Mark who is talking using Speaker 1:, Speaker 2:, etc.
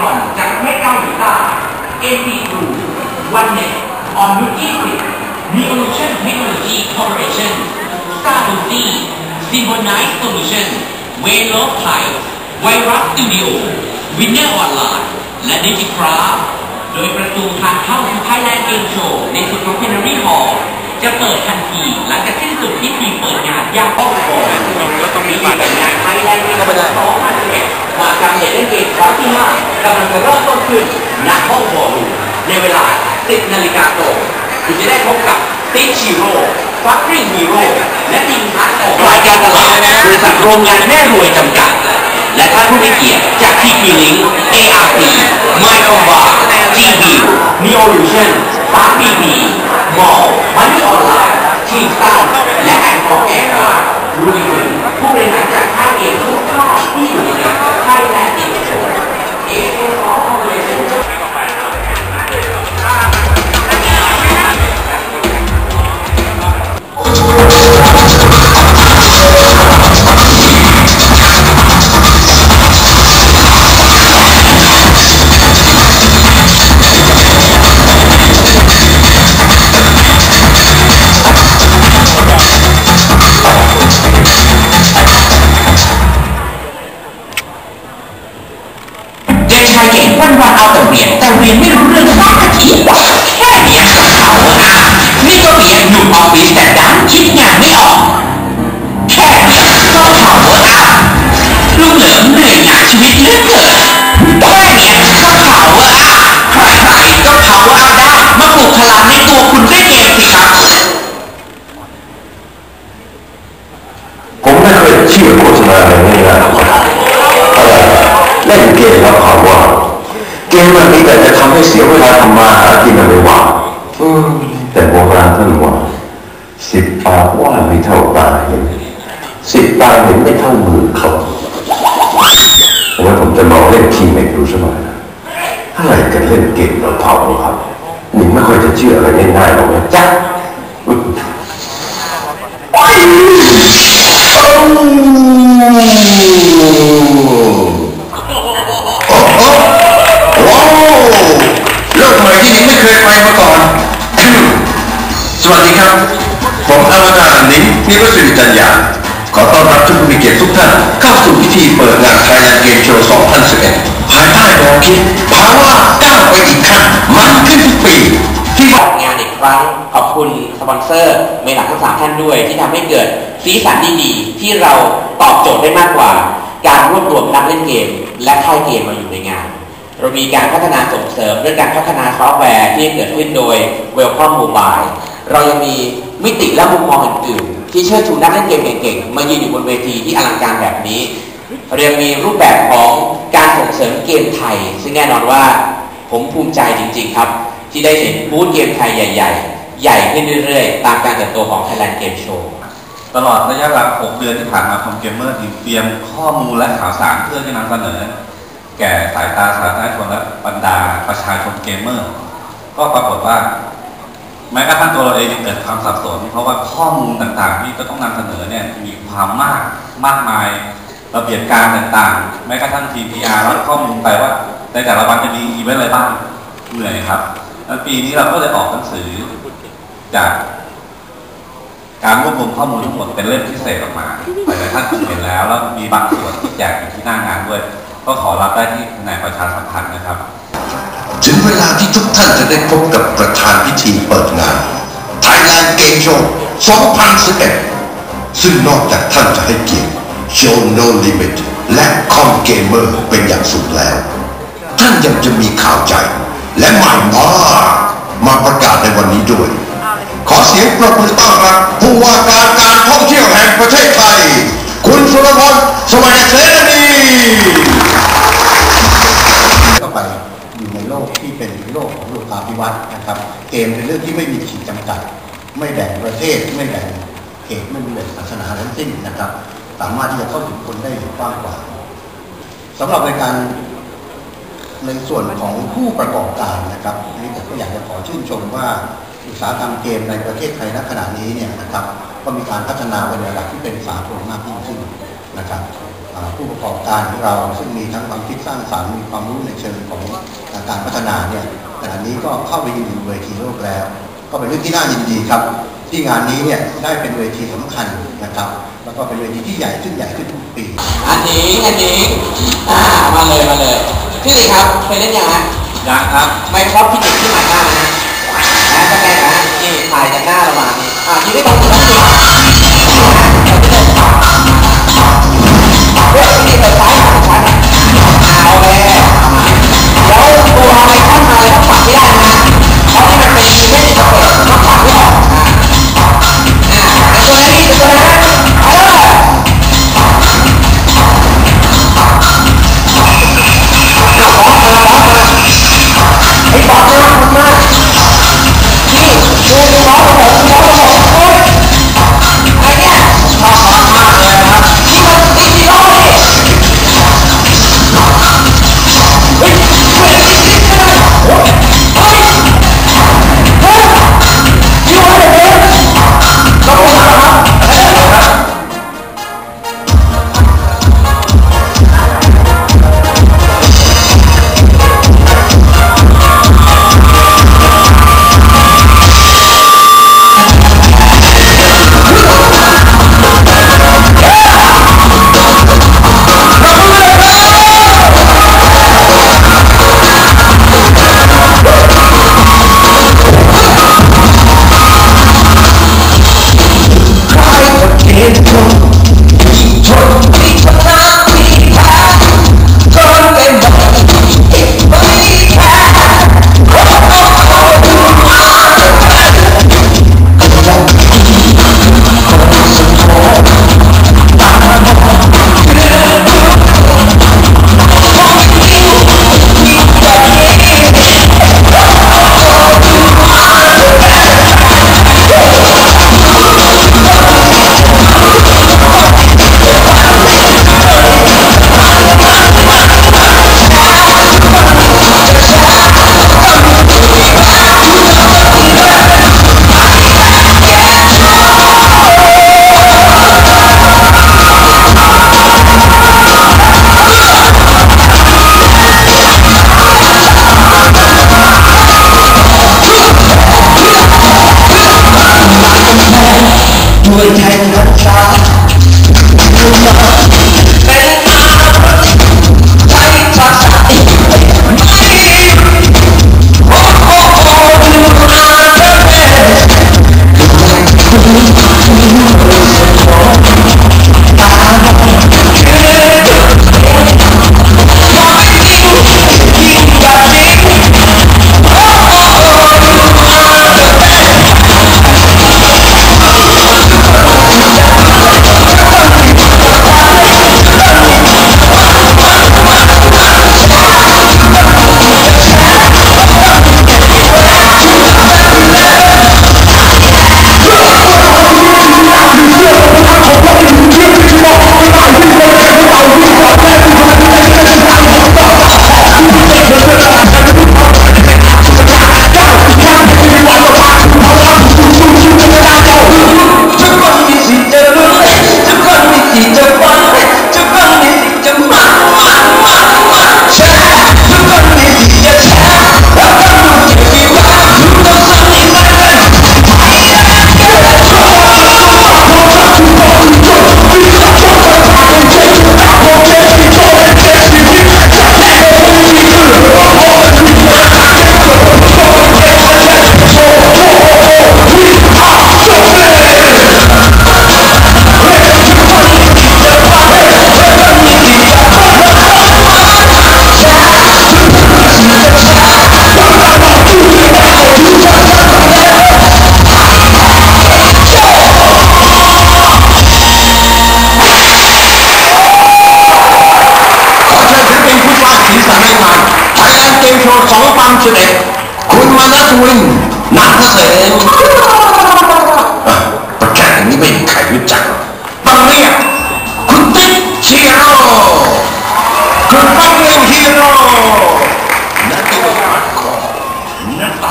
Speaker 1: คอนจากประเทศเกาหลีใต้ AC Group OneNet On Route 20 Neolution Technology Corporation Star Lucy Symbonize Solution Waylof Thai Virus Studio Winner Online และ Digicraft โดยประตูทางเข้าสู่ Thailand Game Show ในสุดของ Canary Hall จะเปิดทันทีหลังจากสิ้นสุดพิธีเปิดงานอย่างอ้อมโอก็ต้องมีบัตรงานไทยแลนด์ก็ไม่ได้2011มาการเล่นเกมครั้งที่5กำลังจะเริ่มต้นขึ้นณห้องโบลูในเวลา10นาฬิกาตรงคุณจะได้พบกับติ๊กชิโร่ฟักกิ้งฮีโร่และทีมฮาร์ดของรายการตลาดบริษัทโรงงานแม่รวยจำกัด และท่านผู้มีเกียรติจากทีพีลิง ARP Microbar GB Neolution Star BP มอ เอาแต่เรียนแต่เรียนไม่รู้เรื่องสักทีแค่เนี้ยก็เขาอะนี่ก็เรียนอยู่ออฟฟิศแต่ดันคิดงานไม่ออกแค่เนี้ยก็เขาอะลูกเหลิมเหนื่อยหนักชีวิตเลือเกินแค่เนี้ยก็เขาอะใครๆก็เขาอะได้มาปลุกพลังในตัวคุณได้เองสิครับ
Speaker 2: เสียเวลาทำมาหากินอะไรวะแต่โบราณท่านว่าสิบปากว่าไม่เท่าตาเห็นสิบตาเห็นไม่เท่ามือเขาเพราะว่าผมจะลองเล่นทีมเอกดูสักหน่อยนะอะไรกันเล่นเกมเราเท่าครับหนิงไม่ค่อยจะเชื่ออะไรง่ายๆหรอกนะจ๊ะ
Speaker 3: คิดภาวะก้าวไปอีกขั้นมันขึ้นทุกปีที่บอก
Speaker 1: งานอีกครั้งขอบคุณสปอนเซอร์เมลักทั้งสามท่านด้วย ที่ทำให้เกิดสีสันดีๆที่เราตอบโจทย์ได้มากกว่า การรวบรวมนักเล่นเกม และค่ายเกมมาอยู่ในงาน เรามีการพัฒนาส่งเสริมเรื่องการพัฒนาซอฟต์แวร์ที่เกิดขึ้นโดย Welcome Mobile เรายังมีมิติและมุมมองอื่นๆที่เชิดชูนักเล่นเกมเก่งๆมายืนอยู่บนเวทีที่อลังการแบบนี้ เรายังมีรูปแบบของการส่งเสริมเกมไทย ซึ่งแน่นอนว่าผมภูมิใจจริง ๆ ครับ ที่ได้เห็นบูธเกมไทยใหญ่ ๆ ใหญ่ขึ้นเรื่อยๆ ตามการเติบโตของ Thailand Game Show
Speaker 4: ตลอดระยะเวลา6เดือนที่ผ่านมาคอมเกมเมอร์ทีมเตรียมข้อมูลและข่าวสารเพื่อที่นำเสนอ แก่สายตาสาธารณชนและบรรดาประชาชนเกมเมอร์ ก็ปรากฏว่าแม้กระทั่งตัวเราเองยังเกิดความสับสน เพราะว่าข้อมูลต่างๆที่จะต้องนำเสนอเนี่ยมีความมากมากมาย ระเบียบการต่างๆ แม้กระทั่งทีม PR รับข้อมูลไปว่า ในแต่ละวันจะมีอีเวนต์อะไรบ้างเหนื่อยครับ แล้วปีนี้เราก็เลยออกหนังสือจากการรวบรวมข้อมูลทั้งหมดเป็นเล่มพิเศษออกมาหลายท่านคงเห็นแล้ว แล้วมีบางส่วนที่แจกอยู่ที่หน้างานด้วย ก็ขอรับได้ที่แผนกประชาสัมพันธ์นะครับ
Speaker 3: ถึงเวลาที่ทุกท่านจะได้พบกับประธานพิธีเปิดงาน Thailand Game Show 2011ซึ่งนอกจากท่านจะให้เกียรติ Show No Limit และคอมเกมเมอร์เป็นอย่างสูงแล้ว ท่านยังจะมีข่าวใจ และใหม่มากมาประกาศในวันนี้ด้วย ขอเสียงปรบมือต้อนรับผู้ว่าการการท่องเที่ยวแห่งประเทศไทย คุณสุรพลสวัสดิ์เสนี
Speaker 5: เข้าไปอยู่ในโลกที่เป็นโลกของโลกาภิวัตน์นะครับ เกมเป็นเรื่องที่ไม่มีขีดจำกัด ไม่แบ่งประเทศไม่แบ่งเขตไม่แบ่งศาสนาทั้งสิ้นนะครับ สามารถที่จะเข้าถึงคนได้กว้างกว่าสำหรับในการในส่วนของผู้ประกอบการนะครับนี่ก็อยากจะขอชื่นชมว่าอุตสาหกรรมเกมในประเทศไทยณขณะนี้เนี่ยนะครับ ก็มีการพัฒนาไปในระดับที่เป็นสากลมากยิ่งขึ้นนะครับผู้ประกอบการของเราซึ่งมีทั้งความคิดสร้างสรรค์มีความรู้ในเชิงของการพัฒนาเนี่ยขณะนี้ก็เข้าไปยืนอยู่เวทีโลกแล้ว ก็เป็นเรื่องที่น่ายินดีครับ ที่งานนี้เนี่ยได้เป็นเวทีสำคัญนะครับ แล้วก็เป็นเวทีที่ใหญ่ขึ้นใหญ่ขึ้นทุกปี
Speaker 1: อันนี้อันนี้ามาเลยมาเลยพี่ลีครับเคยเล่นยังฮะ
Speaker 4: ยังครับ
Speaker 1: ไม่ครอบพี่ติที่หมายหน้านะนะแก็ได้นนี่ถ่ายจากหน้าเรามานี่อ่าที่ได้บองคุณพี่นะเราเดินต่อเฮ้ยพี่เดินซ้ายหาฉันนะ ชว์สองปังสิเอ็ดคุณมานัทวินนัทเกษมประกาศอย่างนี้ไม่มีใครรู้จักต้องเรียกคุณติ๊กชีโร่คุณต้องเรียกฮีโร่นัทเกษมนัทไต